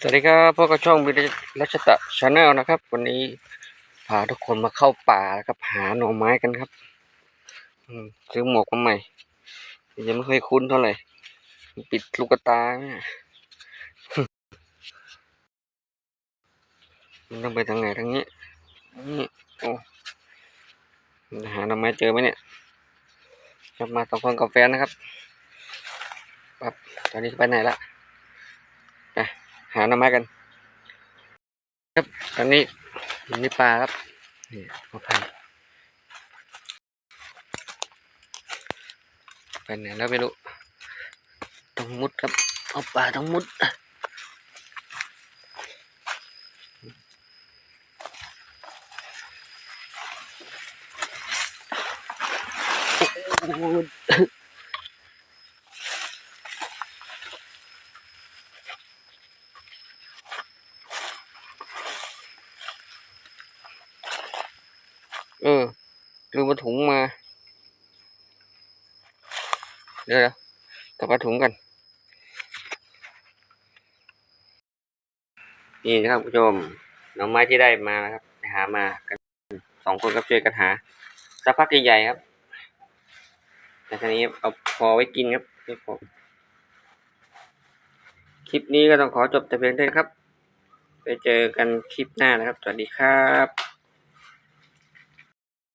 สวัสดีครับพวกกับช่องวิทยรัชตะชาแนลนะครับ วันนี้พาทุกคนมาเข้าป่าแล้วครับหาหน่อไม้กันครับซื้อหมวกมาใหม่ยังไม่เคยคุ้นเท่าไหร่ ปิดลูกตาเนี่ยมันต้องไปทางไหนทางนี้นี่โอ้หาหน่อไม้เจอไหมเนี่ยครับมาสองคนกับแฟนนะครับครับตอนนี้ไปไหนละ หาหน่อไม้กัน ครับตอนนี้อยู่ป่าครับนี่มะพร้าไปไหนแล้วไม่รู้ต้องมุดครับเอาป่าต้องมุดโอ้ เออ ลืมมาถุงมา เดี๋ยวกลับมาถุงกัน นี่นะครับคุณผู้ชมหน่อไม้ที่ได้มานะครับ หามากันสองคนครับช่วยกันหาสักพักใหญ่ๆครับแต่ทีนี้เอาพอไว้กินครับไม่พอคลิปนี้ก็ต้องขอจบแต่เพียงเท่านี้ครับ ไปเจอกันคลิปหน้านะครับ สวัสดีครับ